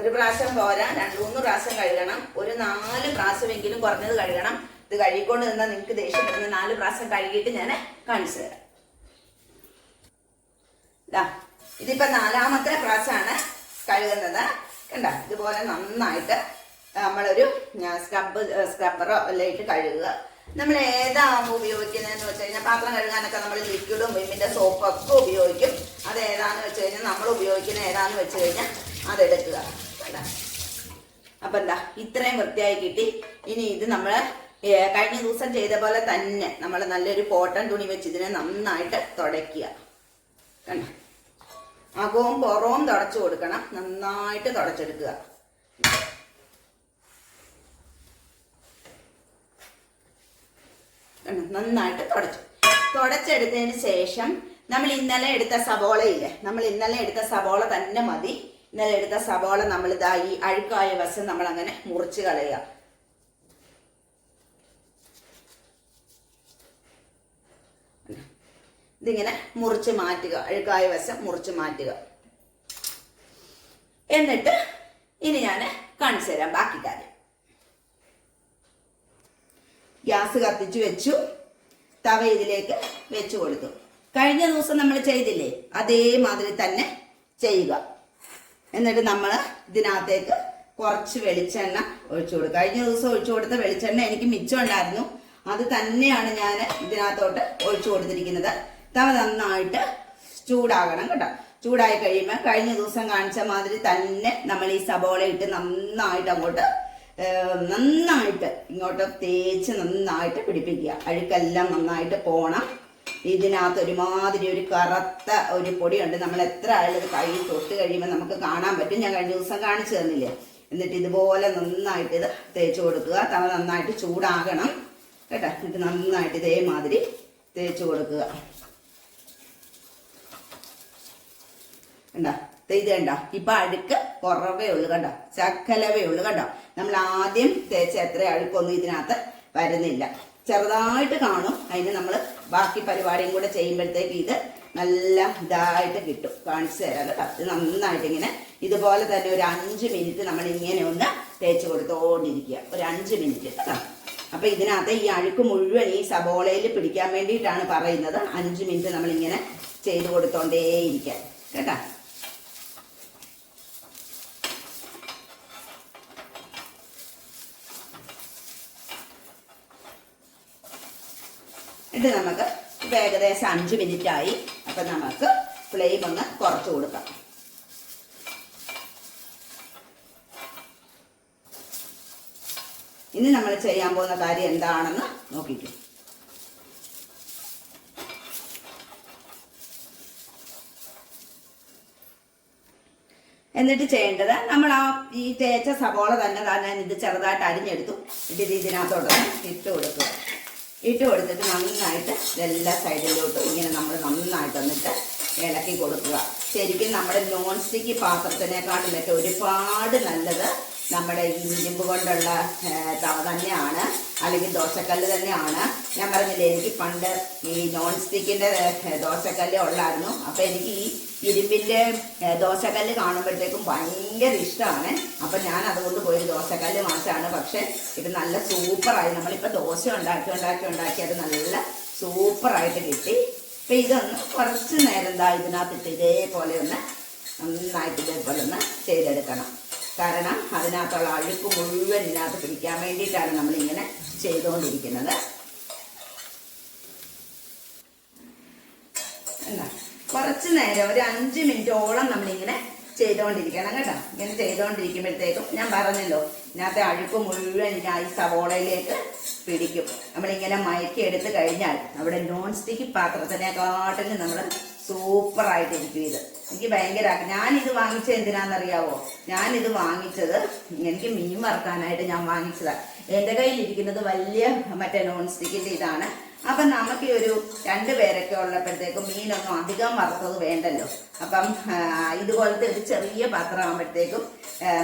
A: ഒരു പ്രാവശ്യം പോരാ രണ്ട് മൂന്ന് പ്രാവശ്യം കഴുകണം. ഒരു നാല് പ്രാവശ്യമെങ്കിലും കുറഞ്ഞത് കഴുകണം. ഇത് കഴുകിക്കൊണ്ട് നിന്നാൽ നിങ്ങൾക്ക് ദേഷ്യം വരുന്ന നാല് പ്രാവശ്യം കഴുകിയിട്ട് ഞാൻ കാണിച്ചു തരാം. ഇതാ ഇതിപ്പോ നാലാമത്തെ പ്രാവശ്യമാണ് കഴുകുന്നത്. കണ്ട? ഇതുപോലെ നന്നായിട്ട് നമ്മളൊരു സ്ക്രബ് സ്ക്രബറോ എല്ലാം ഇട്ട് കഴുകുക. നമ്മൾ ഏതാകുമ്പോൾ ഉപയോഗിക്കുന്നതെന്ന് വെച്ച് കഴിഞ്ഞാൽ പാത്രം കഴുകാനൊക്കെ നമ്മൾ ലിക്വിഡും വിമ്മിന്റെ സോപ്പൊക്കെ ഉപയോഗിക്കും. അത് ഏതാന്ന് വെച്ച് കഴിഞ്ഞാൽ നമ്മൾ ഉപയോഗിക്കുന്ന ഏതാന്ന് വെച്ച് കഴിഞ്ഞാൽ അതെടുക്കുക. കണ്ടോ? അപ്പൊ എന്താ ഇത്രയും വൃത്തിയായി കിട്ടി. ഇനി ഇത് നമ്മൾ കഴിഞ്ഞ ദിവസം ചെയ്ത പോലെ തന്നെ നമ്മൾ നല്ലൊരു കോട്ടൺ തുണി വെച്ച് ഇതിനെ നന്നായിട്ട് തുടയ്ക്കുക. കണ്ടോ? അകവും പുറവും തുടച്ചു കൊടുക്കണം. നന്നായിട്ട് തുടച്ചെടുക്കുക? നന്നായിട്ട് തുടച്ചു. തുടച്ചെടുത്തതിന് ശേഷം നമ്മൾ ഇന്നലെ എടുത്ത സബോളയില്ലേ നമ്മൾ ഇന്നലെ എടുത്ത സബോള തന്നെ മതി. ഇന്നലെ എടുത്ത സവോള നമ്മൾ ഇതാ ഈ അഴുക്കായ വശം നമ്മൾ അങ്ങനെ മുറിച്ച് കളയുക. ഇതിങ്ങനെ മുറിച്ച് മാറ്റുക. അഴുക്കായ വശം മുറിച്ച് മാറ്റുക. എന്നിട്ട് ഇനി ഞാൻ കാണിച്ചു തരാം ബാക്കി കാര്യം. ഗ്യാസ് കത്തിച്ചു വെച്ചു. തവ ഇതിലേക്ക് വെച്ചു കൊടുത്തു. കഴിഞ്ഞ ദിവസം നമ്മൾ ചെയ്തില്ലേ? അതേമാതിരി തന്നെ ചെയ്യുക. എന്നിട്ട് നമ്മൾ ഇതിനകത്തേക്ക് കുറച്ച് വെളിച്ചെണ്ണ ഒഴിച്ചു കൊടുക്കുക. കഴിഞ്ഞ ദിവസം ഒഴിച്ചു കൊടുത്ത വെളിച്ചെണ്ണ എനിക്ക് മിച്ചമുണ്ടായിരുന്നു. അത് തന്നെയാണ് ഞാൻ ഇതിനകത്തോട്ട് ഒഴിച്ചു കൊടുത്തിരിക്കുന്നത്. തവ നന്നായിട്ട് ചൂടാകണം കേട്ടോ. ചൂടായി കഴിയുമ്പോൾ കഴിഞ്ഞ ദിവസം കാണിച്ച മാതിരി തന്നെ നമ്മൾ ഈ സബോള ഇട്ട് നന്നായിട്ട് അങ്ങോട്ട് നന്നായിട്ട് ഇങ്ങോട്ട് തേച്ച് നന്നായിട്ട് പിടിപ്പിക്കുക. അഴുക്കെല്ലാം നന്നായിട്ട് പോണം. ഇതിനകത്ത് ഒരുമാതിരി ഒരു കറുത്ത ഒരു പൊടിയുണ്ട്. നമ്മൾ എത്ര ആയാലും കൈ തൊട്ട് കഴിയുമ്പോൾ നമുക്ക് കാണാൻ പറ്റും. ഞാൻ കഴിഞ്ഞ ദിവസം കാണിച്ചു തന്നില്ലേ? എന്നിട്ട് ഇതുപോലെ നന്നായിട്ട് ഇത് തേച്ച് കൊടുക്കുക. തവ നന്നായിട്ട് ചൂടാകണം. കേട്ടോ? എന്നിട്ട് നന്നായിട്ട് ഇതേമാതിരി തേച്ച് കൊടുക്കുക. കണ്ടോ? ഇത് കണ്ടോ? ഇപ്പൊ അഴുക്ക് കുറവേ ഉള്ളു കണ്ടോ? ചക്കലവേ ഉള്ളു കണ്ടോ? നമ്മൾ ആദ്യം തേച്ച എത്ര അഴുക്കൊന്നും ഇതിനകത്ത് വരുന്നില്ല. ചെറുതായിട്ട് കാണും. അതിന് നമ്മൾ ബാക്കി പരിപാടിയും കൂടെ ചെയ്യുമ്പോഴത്തേക്ക് ഇത് നല്ല ഇതായിട്ട് കിട്ടും. കാണിച്ചു തരാം കേട്ടോ. ഇത് നന്നായിട്ട് ഇങ്ങനെ ഇതുപോലെ തന്നെ ഒരു അഞ്ച് മിനിറ്റ് നമ്മൾ ഇങ്ങനെ ഒന്ന് തേച്ച് കൊടുത്തോണ്ടിരിക്കുക. ഒരു അഞ്ച് മിനിറ്റ് കേട്ടോ. അപ്പൊ ഇതിനകത്ത് ഈ അഴുക്ക് മുഴുവൻ ഈ സബോളയിൽ പിടിക്കാൻ വേണ്ടിയിട്ടാണ് പറയുന്നത്. അഞ്ച് മിനിറ്റ് നമ്മൾ ഇങ്ങനെ ചെയ്ത് കൊടുത്തോണ്ടേയിരിക്കാൻ കേട്ടാ. ഇത് നമുക്ക് ഏകദേശം അഞ്ച് മിനിറ്റ് ആയി. അപ്പൊ നമുക്ക് ഫ്ലെയിം ഒന്ന് കുറച്ച് കൊടുക്കാം. ഇനി നമ്മൾ ചെയ്യാൻ പോകുന്ന കാര്യം എന്താണെന്ന് നോക്കിക്കും. എന്നിട്ട് ചെയ്യേണ്ടത് നമ്മൾ ആ ഈ തേച്ച സവോള തന്നെ ഞാൻ ഇത് ചെറുതായിട്ട് അരിഞ്ഞെടുത്തു. എന്നിട്ട് ഇത് ഇതിനകത്തോട്ട് ഇട്ട് കൊടുക്കുക. ഇട്ട് കൊടുത്തിട്ട് നന്നായിട്ട് എല്ലാ സൈഡിലോട്ടും ഇങ്ങനെ നമ്മൾ നന്നായിട്ട് വന്നിട്ട് ഇളക്കി കൊടുക്കുക. ശരിക്കും നമ്മുടെ നോൺ സ്റ്റിക്ക് പാത്രത്തിനെക്കാട്ടിലൊക്കെ ഒരുപാട് നല്ലത് നമ്മുടെ ഈ ഇരുമ്പ് കൊണ്ടുള്ള തവ തന്നെയാണ് അല്ലെങ്കിൽ ദോശക്കല്ല് തന്നെയാണ്. ഞാൻ പറഞ്ഞില്ലേ എനിക്ക് പണ്ട് ഈ നോൺ സ്റ്റിക്കിന്റെ ദോശക്കല്ല് ഉള്ളായിരുന്നു. അപ്പം എനിക്ക് ഈ ഇരുമ്പിന്റെ ദോശക്കല്ല് കാണുമ്പോഴത്തേക്കും ഭയങ്കര ഇഷ്ടമാണ്. അപ്പം ഞാൻ അതുകൊണ്ട് പോയി ദോശക്കല്ല് മാറ്റാണ് പക്ഷേ ഇത് നല്ല സൂപ്പറായി. നമ്മളിപ്പോൾ ദോശ ഉണ്ടാക്കി ഉണ്ടാക്കി ഉണ്ടാക്കി അത് നല്ല സൂപ്പറായിട്ട് കിട്ടി. അപ്പം ഇതൊന്ന് കുറച്ച് നേരം എന്താ ഇതിനകത്തിട്ട് ഇതേപോലെ ഒന്ന് നന്നായിട്ട് ഇതേപോലെ ഒന്ന് ചെയ്തെടുക്കണം. കാരണം അതിനകത്തുള്ള അഴുക്ക് മുഴുവൻ ഇതിനകത്ത് പിടിക്കാൻ വേണ്ടിയിട്ടാണ് നമ്മളിങ്ങനെ ചെയ്തുകൊണ്ടിരിക്കുന്നത്. കുറച്ച് നേരം ഒരു അഞ്ച് മിനിറ്റോളം നമ്മളിങ്ങനെ ചെയ്തുകൊണ്ടിരിക്കണം കേട്ടോ. ഇങ്ങനെ ചെയ്തുകൊണ്ടിരിക്കുമ്പോഴത്തേക്കും ഞാൻ പറഞ്ഞല്ലോ ഇതിനകത്തെ അഴുക്ക് മുഴുവൻ ഈ സവോളയിലേക്ക് പിടിക്കും. നമ്മളിങ്ങനെ മയക്കി എടുത്ത് കഴിഞ്ഞാൽ നമ്മുടെ നോൺ സ്റ്റിക്ക് പാത്രത്തിനെക്കാട്ടിലും നമ്മൾ സൂപ്പറായിട്ടിരിക്കും ഇത് എനിക്ക് ഭയങ്കര ഞാനിത് വാങ്ങിച്ചത് എന്തിനാണെന്നറിയാവോ? ഞാനിത് വാങ്ങിച്ചത് എനിക്ക് മീൻ വറുക്കാനായിട്ട് ഞാൻ വാങ്ങിച്ചതാണ് എന്റെ കയ്യിലിരിക്കുന്നത് വലിയ മറ്റേ നോൺ സ്റ്റിക്കിന്റെ ഇതാണ്. അപ്പം നമുക്ക് ഒരു രണ്ട് പേരൊക്കെ ഉള്ളപ്പോഴത്തേക്കും മീനൊന്നും അധികം വറുത്തത് വേണ്ടല്ലോ. അപ്പം ഇതുപോലത്തെ ഒരു ചെറിയ പാത്രമാകുമ്പോഴത്തേക്കും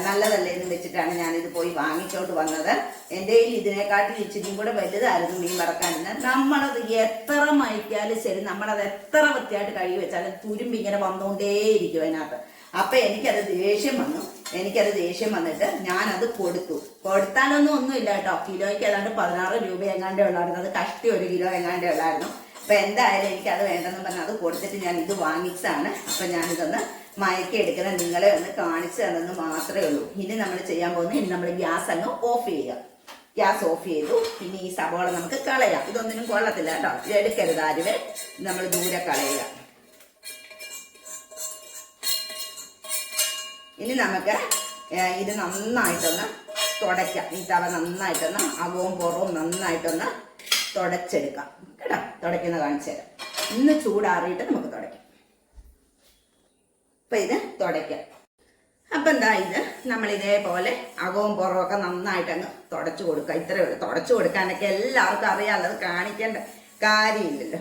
A: നല്ലതല്ലേ എന്ന് വെച്ചിട്ടാണ് ഞാനിത് പോയി വാങ്ങിച്ചോണ്ട് വന്നത്. എന്റെ കയ്യിൽ ഇതിനെക്കാട്ടിൽ ഇച്ചിരിയും കൂടെ വലുതായിരുന്നു മീൻ വറക്കാനിരുന്നത് നമ്മളത് എത്ര മയക്കാലും ശരി നമ്മളത് എത്ര വൃത്തിയായിട്ട് കഴുകി വെച്ചാലും തുരുമ്പ് ഇങ്ങനെ വന്നുകൊണ്ടേയിരിക്കും അതിനകത്ത്. അപ്പൊ എനിക്കത് ദേഷ്യം വന്നു. എനിക്കത് ദേഷ്യം വന്നിട്ട് ഞാനത് കൊടുത്തു. കൊടുത്താലൊന്നും ഒന്നുമില്ല കേട്ടോ. കിലോയ്ക്ക് ഏതാണ്ട് പതിനാറ് രൂപ എങ്ങാണ്ടേ ഉള്ളായിരുന്നു. അത് കഷ്ടി ഒരു കിലോ എങ്ങാണ്ടേ ഉള്ളായിരുന്നു. അപ്പൊ എന്തായാലും എനിക്കത് വേണ്ടെന്ന് പറഞ്ഞാൽ അത് കൊടുത്തിട്ട് ഞാൻ ഇത് വാങ്ങിച്ചാണ് അപ്പൊ ഞാനിതൊന്ന് മയക്കി എടുക്കുന്ന നിങ്ങളെ ഒന്ന് കാണിച്ചു തന്നെന്ന് മാത്രമേ ഉള്ളൂ. ഇനി നമ്മൾ ചെയ്യാൻ പോകുന്നത് ഇനി നമ്മൾ ഗ്യാസ് അങ്ങ് ഓഫ് ചെയ്യുക. ഗ്യാസ് ഓഫ് ചെയ്തു. ഇനി ഈ സവോള നമുക്ക് കളയാം. ഇതൊന്നിനും കൊള്ളത്തില്ല കേട്ടോ. ഇത് എടുക്കരുത് ആരുവേ നമ്മൾ ദൂരെ കളയുക. ഇനി നമുക്ക് ഇത് നന്നായിട്ടൊന്ന് തുടയ്ക്കാം. ഈ തവ നന്നായിട്ടൊന്ന് അകവും പുറവും നന്നായിട്ടൊന്ന് തുടച്ചെടുക്കാം. കേട്ടോ? തുടയ്ക്കുന്ന കാണിച്ചു തരാം. ഇന്ന് ചൂടാറിയിട്ട് നമുക്ക് തുടയ്ക്കാം. അപ്പൊ ഇത് തുടയ്ക്കാം. അപ്പൊ എന്താ ഇത്? നമ്മൾ ഇതേപോലെ അകവും പുറവും ഒക്കെ നന്നായിട്ട് അങ്ങ് തുടച്ചു കൊടുക്കുക. ഇത്രയേ തുടച്ചു കൊടുക്കാനൊക്കെ എല്ലാവർക്കും അറിയാമല്ലോ അത് കാണിക്കേണ്ട കാര്യമില്ലല്ലോ.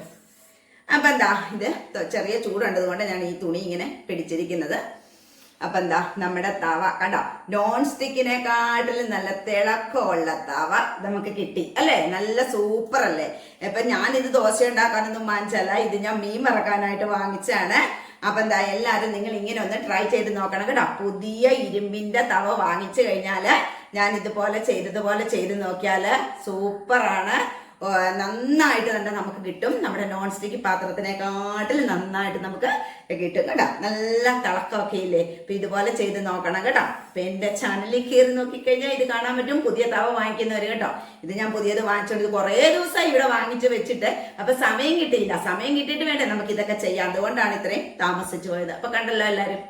A: അപ്പൊ എന്താ ഇത്? ചെറിയ ചൂടുണ്ടതുകൊണ്ട് ഞാൻ ഈ തുണി ഇങ്ങനെ പിടിച്ചിരിക്കുന്നത് അപ്പൊ എന്താ നമ്മുടെ തവ. കണ്ടോ? നോൺ സ്റ്റിക്കിനെക്കാട്ടിലും നല്ല തിളക്കമുള്ള തവ നമുക്ക് കിട്ടി. അല്ലേ? നല്ല സൂപ്പർ അല്ലേ ഇപ്പൊ ഞാൻ ഇത് ദോശ ഉണ്ടാക്കാനൊന്നും വാങ്ങിച്ചല്ല ഇത് ഞാൻ മീൻ മറക്കാനായിട്ട് വാങ്ങിച്ചാണ് അപ്പൊ എന്താ എല്ലാരും നിങ്ങൾ ഇങ്ങനെ ഒന്ന് ട്രൈ ചെയ്ത് നോക്കണം കേട്ടോ. പുതിയ ഇരുമ്പിന്റെ തവ വാങ്ങിച്ചു കഴിഞ്ഞാൽ ഞാൻ ഇതുപോലെ ചെയ്തതുപോലെ ചെയ്ത് നോക്കിയാൽ സൂപ്പറാണ്. നന്നായിട്ട് തന്നെ നമുക്ക് കിട്ടും. നമ്മുടെ നോൺ സ്റ്റിക്ക് പാത്രത്തിനെക്കാട്ടിൽ നന്നായിട്ട് നമുക്ക് കിട്ടും കേട്ടോ. നല്ല തിളക്കമൊക്കെ ഇല്ലേ? അപ്പൊ ഇതുപോലെ ചെയ്ത് നോക്കണം കേട്ടോ. അപ്പൊ എന്റെ ചാനലിൽ കയറി നോക്കിക്കഴിഞ്ഞാൽ ഇത് കാണാൻ പറ്റും. പുതിയ തവ വാങ്ങിക്കുന്നവര് കേട്ടോ. ഇത് ഞാൻ പുതിയത് വാങ്ങിച്ചോണ്ട് കുറെ കുറേ ദിവസമായി ഇവിടെ വാങ്ങിച്ചു വെച്ചിട്ട്. അപ്പൊ സമയം കിട്ടിയില്ല. സമയം കിട്ടിയിട്ട് വേണ്ടേ നമുക്ക് ഇതൊക്കെ ചെയ്യാം. അതുകൊണ്ടാണ് ഇത്രയും താമസിച്ചു പോയത്. അപ്പൊ കണ്ടല്ലോ എല്ലാരും.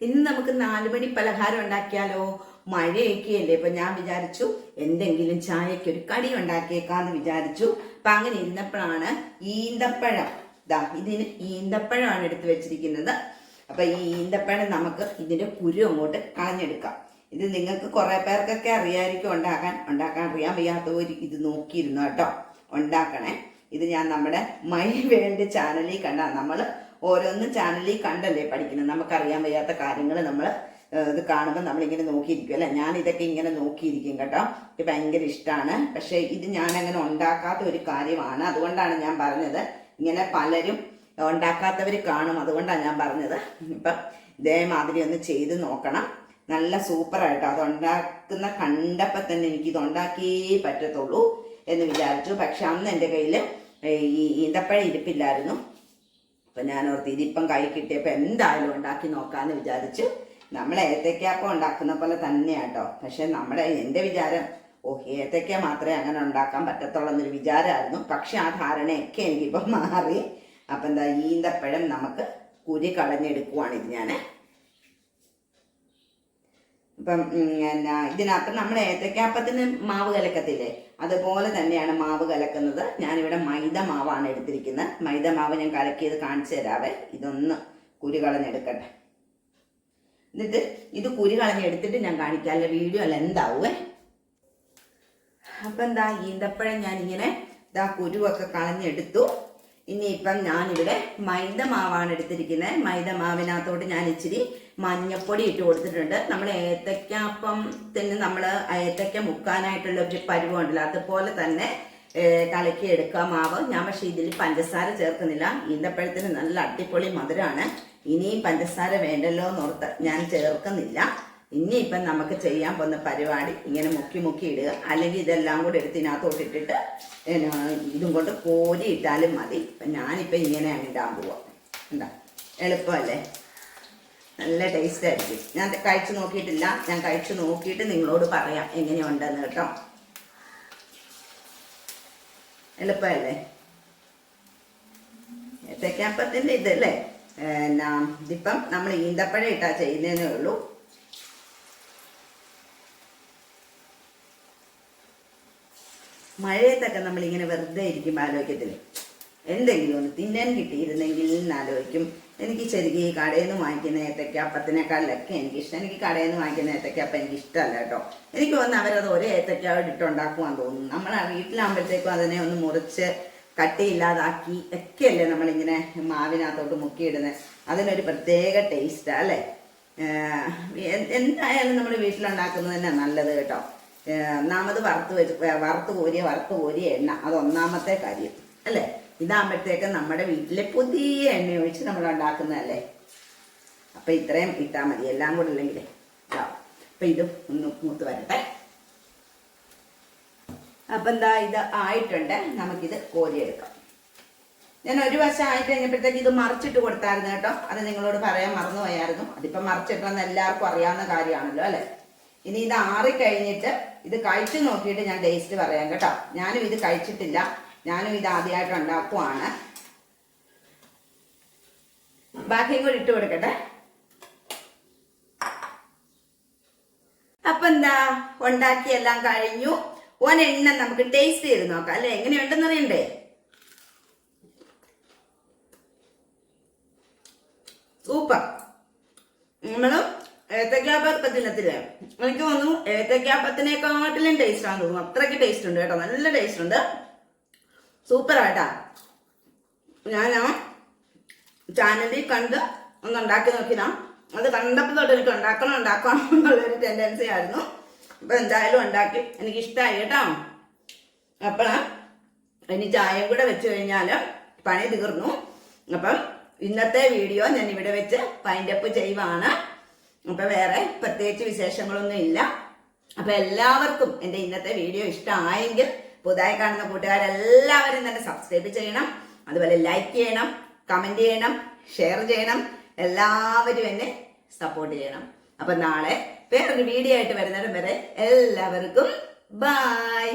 A: ഇന്ന് നമുക്ക് നാലുമണി പലഹാരം ഉണ്ടാക്കിയാലോ? മഴയൊക്കെ അല്ലേ ഇപ്പൊ ഞാൻ വിചാരിച്ചു എന്തെങ്കിലും ചായക്ക് ഒരു കടി ഉണ്ടാക്കിയേക്കാന്ന് വിചാരിച്ചു. അപ്പൊ അങ്ങനെ ഇരുന്നപ്പോഴാണ് ഈന്തപ്പഴം. ഇതാ ഇതിന് ഈന്തപ്പഴമാണ് എടുത്തു വെച്ചിരിക്കുന്നത്. അപ്പൊ ഈ ഈന്തപ്പഴം നമുക്ക് ഇതിന്റെ കുരു അങ്ങോട്ട് കളഞ്ഞെടുക്കാം. ഇത് നിങ്ങൾക്ക് കുറെ പേർക്കൊക്കെ അറിയായിരിക്കും ഉണ്ടാക്കാൻ. ഉണ്ടാക്കാൻ അറിയാൻ വയ്യാത്തവർ ഇത് നോക്കിയിരുന്നു കേട്ടോ. ഉണ്ടാക്കണേ. ഇത് ഞാൻ നമ്മുടെ മൈ വേൾഡ് ചാനലിൽ കണ്ട. നമ്മൾ ഓരോന്നും ചാനലിൽ കണ്ടല്ലേ പഠിക്കുന്നത് നമുക്കറിയാൻ വയ്യാത്ത കാര്യങ്ങൾ നമ്മൾ ഇത് കാണുമ്പോൾ നമ്മളിങ്ങനെ നോക്കിയിരിക്കും. അല്ലേ? ഞാൻ ഇതൊക്കെ ഇങ്ങനെ നോക്കിയിരിക്കും കേട്ടോ. എനിക്ക് ഭയങ്കര ഇഷ്ടമാണ് പക്ഷേ ഇത് ഞാൻ അങ്ങനെ ഉണ്ടാക്കാത്ത ഒരു കാര്യമാണ്. അതുകൊണ്ടാണ് ഞാൻ പറഞ്ഞത്. ഇങ്ങനെ പലരും ഉണ്ടാക്കാത്തവർ കാണും. അതുകൊണ്ടാണ് ഞാൻ പറഞ്ഞത്. ഇപ്പം ഇതേമാതിരി ഒന്ന് ചെയ്ത് നോക്കണം. നല്ല സൂപ്പറായിട്ടോ അത് ഉണ്ടാക്കുന്ന കണ്ടപ്പോൾ തന്നെ എനിക്ക് ഇത് ഉണ്ടാക്കിയേ പറ്റത്തുള്ളൂ എന്ന് വിചാരിച്ചു. പക്ഷെ അന്ന് എന്റെ കയ്യിൽ ഈ ഈന്തപ്പഴം ഇരിപ്പില്ലായിരുന്നു. അപ്പം ഞാൻ ഓർത്ത് ഇതിപ്പം കൈ കിട്ടിയപ്പോൾ എന്തായാലും ഉണ്ടാക്കി നോക്കാമെന്ന് വിചാരിച്ചു നമ്മൾ ഏത്തയ്ക്കാപ്പം ഉണ്ടാക്കുന്ന പോലെ തന്നെയാട്ടോ പക്ഷെ നമ്മുടെ എന്റെ വിചാരം ഓ ഏത്തയ്ക്ക മാത്രമേ അങ്ങനെ ഉണ്ടാക്കാൻ പറ്റത്തുള്ളൂ എന്നൊരു വിചാരമായിരുന്നു. പക്ഷെ ആ ധാരണയൊക്കെ എനിക്കിപ്പം മാറി. അപ്പം എന്താ ഈന്തപ്പഴം നമുക്ക് കുരി കളഞ്ഞെടുക്കുവാണ് ഇത് ഞാൻ ഇപ്പം എന്നാ ഇതിനകത്ത് നമ്മൾ ഏത്തക്കാപ്പത്തിന് മാവ് കലക്കത്തില്ലേ? അതുപോലെ തന്നെയാണ് മാവ് കലക്കുന്നത്. ഞാനിവിടെ മൈദ മാവാണ് എടുത്തിരിക്കുന്നത്. മൈദ മാവ് ഞാൻ കലക്കിയത് കാണിച്ചു തരാവേ. ഇതൊന്ന് കുരു കളഞ്ഞെടുക്കട്ടെ. എന്നിട്ട് ഇത് കുരു കളഞ്ഞെടുത്തിട്ട് ഞാൻ കാണിക്കാം. അല്ല വീഡിയോ അല്ല എന്താവുവേ അപ്പം എന്താ ഈന്തപ്പഴം ഇങ്ങനെ ഇതാ കുരുവൊക്കെ കളഞ്ഞെടുത്തു ഇനിയിപ്പം ഞാനിവിടെ മൈദ മാവാണ് എടുത്തിരിക്കുന്നത്. മൈദ മാവിനകത്തോട്ട് ഞാൻ ഇച്ചിരി മഞ്ഞപ്പൊടി ഇട്ട് കൊടുത്തിട്ടുണ്ട്. നമ്മൾ ഏത്തയ്ക്കാപ്പത്തിന് നമ്മൾ ഏത്തക്ക മുക്കാനായിട്ടുള്ള ഒരു പരുവമുണ്ടല്ലോ അതുപോലെ തന്നെ കലക്കി എടുക്കുക മാവ്. ഞാൻ പക്ഷേ ഇതിൽ പഞ്ചസാര ചേർക്കുന്നില്ല. ഈന്തപ്പഴത്തിന് നല്ല അടിപൊളി മധുരമാണ് ഇനിയും പഞ്ചസാര വേണ്ടല്ലോ എന്ന് ഓർത്ത് ഞാൻ ചേർക്കുന്നില്ല. ഇനിയിപ്പം നമുക്ക് ചെയ്യാൻ പോകുന്ന പരിപാടി ഇങ്ങനെ മുക്കി മുക്കി ഇടുക അല്ലെങ്കിൽ ഇതെല്ലാം കൂടെ എടുത്ത് ഇതിനകത്തോട്ട് ഇട്ടിട്ട് ഇതും കൊണ്ട് കോരി ഇട്ടാലും മതി. ഇപ്പം ഞാനിപ്പം ഇങ്ങനെയാണ് ഇടാൻ പോവാം എന്താ എളുപ്പമല്ലേ? നല്ല ടേസ്റ്റ് ആയിരിക്കും. ഞാൻ കഴിച്ചു നോക്കിയിട്ടില്ല. ഞാൻ കഴിച്ചു നോക്കിയിട്ട് നിങ്ങളോട് പറയാം എങ്ങനെയുണ്ടെന്ന് കേട്ടോ. എളുപ്പമല്ലേ? ഏത്തക്കാപ്പത്തിന്റെ ഇതല്ലേ എന്നാ ഇതിപ്പം നമ്മൾ ഈന്തപ്പഴം ഇട്ടാ ചെയ്യുന്നതേ ഉള്ളൂ. മഴയത്തൊക്കെ നമ്മളിങ്ങനെ വെറുതെ ഇരിക്കും ആലോചിക്കത്തിൽ എന്തെങ്കിലും ഒന്ന് തിന്നാൻ കിട്ടിയിരുന്നെങ്കിൽ എന്ന് ആലോചിക്കും. എനിക്ക് ശരിക്കും ഈ കടയിൽ നിന്ന് വാങ്ങിക്കുന്ന ഏത്തക്കാപ്പത്തിനേക്കാളിലൊക്കെ എനിക്കിഷ്ടം. എനിക്ക് കടയിൽ നിന്ന് വാങ്ങിക്കുന്ന ഏത്തക്ക അപ്പം എനിക്ക് ഇഷ്ടമല്ല കേട്ടോ. എനിക്ക് തോന്നുന്നു അവരത് ഒരേ ഏത്തക്കാവ് ഇട്ടുണ്ടാക്കുവാൻ തോന്നുന്നു. നമ്മൾ ആ വീട്ടിലാകുമ്പോഴത്തേക്കും അതിനെ ഒന്ന് മുറിച്ച് കട്ടിയില്ലാതാക്കി ഒക്കെയല്ലേ നമ്മളിങ്ങനെ മാവിനകത്തോട്ട് മുക്കിയിടുന്നത് അതിനൊരു പ്രത്യേക ടേസ്റ്റാണ് അല്ലേ? എന്തായാലും നമ്മൾ വീട്ടിലുണ്ടാക്കുന്നത് തന്നെ നല്ലത് കേട്ടോ. ഒന്നാമത് വറുത്ത് വെച്ച് വറുത്ത് കോരിയ വറുത്ത് കോരിയ എണ്ണ. അത് ഒന്നാമത്തെ കാര്യം അല്ലേ? ഇതാകുമ്പോഴത്തേക്ക് നമ്മുടെ വീട്ടിലെ പുതിയ എണ്ണ ഒഴിച്ച് നമ്മൾ ഉണ്ടാക്കുന്നതല്ലേ? അപ്പൊ ഇത്രയും ഇട്ടാൽ മതി. എല്ലാം കൂടെ ഇല്ലെങ്കിലേ അപ്പൊ ഇത് ഒന്ന് മൂത്ത് വരട്ടെ. അപ്പൊ എന്താ ഇത് ആയിട്ടുണ്ട്. നമുക്കിത് കോരിയെടുക്കാം. ഞാൻ ഒരു വശം ആയിട്ട് കഴിഞ്ഞപ്പോഴത്തേക്ക് ഇത് മറിച്ചിട്ട് കൊടുത്തായിരുന്നു കേട്ടോ. അത് നിങ്ങളോട് പറയാൻ മറന്നു പോയായിരുന്നു അതിപ്പം മറിച്ചിട്ടെന്ന് എല്ലാവർക്കും അറിയാവുന്ന കാര്യമാണല്ലോ അല്ലേ? ഇനി ഇത് ആറിക്കഴിഞ്ഞിട്ട് ഇത് കഴിച്ചു നോക്കിയിട്ട് ഞാൻ ടേസ്റ്റ് പറയാം കേട്ടോ. ഞാനും ഇത് കഴിച്ചിട്ടില്ല. ഞാനും ഇത് ആദ്യമായിട്ട് ഉണ്ടാക്കുവാണ്. ബാക്കിയും കൂടി ഇട്ട് കൊടുക്കട്ടെ. അപ്പൊ എന്താ? ഉണ്ടാക്കി എല്ലാം ഒരെണ്ണം നമുക്ക് ടേസ്റ്റ് ചെയ്ത് നോക്കാം. അല്ലെ? എങ്ങനെയുണ്ടെന്ന് അറിയണ്ടേ? സൂപ്പർ. നമ്മൾ ഏത്തക്കാപ്പത്തിനത്തിൽ എനിക്ക് തോന്നുന്നു ഏത്തക്കാപ്പത്തിനേക്കാട്ടിലും ടേസ്റ്റ് ആണെന്ന് തോന്നുന്നു. അത്രയ്ക്ക് ടേസ്റ്റ് ഉണ്ട് കേട്ടോ. നല്ല ടേസ്റ്റ് ഉണ്ട്. സൂപ്പർ ആട്ടാ ഞാൻ ആ ചാനലിൽ കണ്ട് ഒന്ന് ഉണ്ടാക്കി നോക്കിനാ അത് കണ്ടപ്പോൾ തൊട്ട് എനിക്ക് ഉണ്ടാക്കണം ഉണ്ടാക്കണം എന്നുള്ളൊരു ടെൻഡൻസി ആയിരുന്നു. അപ്പൊ എന്തായാലും ഉണ്ടാക്കി. എനിക്ക് ഇഷ്ടമായി കേട്ടോ. അപ്പോൾ ഇനി ചായയും കൂടെ വെച്ച് കഴിഞ്ഞാൽ പണി തീർന്നു. അപ്പം ഇന്നത്തെ വീഡിയോ ഞാൻ ഇവിടെ വെച്ച് ഫൈൻഡ് അപ്പ് ചെയ്യുവാണ്. അപ്പൊ വേറെ പ്രത്യേകിച്ച് വിശേഷങ്ങളൊന്നും ഇല്ല. അപ്പൊ എല്ലാവർക്കും എന്റെ ഇന്നത്തെ വീഡിയോ ഇഷ്ടമായെങ്കിൽ പുതുതായി കാണുന്ന കൂട്ടുകാരെല്ലാവരും തന്നെ സബ്സ്ക്രൈബ് ചെയ്യണം. അതുപോലെ ലൈക്ക് ചെയ്യണം കമന്റ് ചെയ്യണം ഷെയർ ചെയ്യണം. എല്ലാവരും എന്നെ സപ്പോർട്ട് ചെയ്യണം. അപ്പൊ നാളെ വേറൊരു വീഡിയോ ആയിട്ട് വരുന്നിടം വരെ എല്ലാവർക്കും ബൈ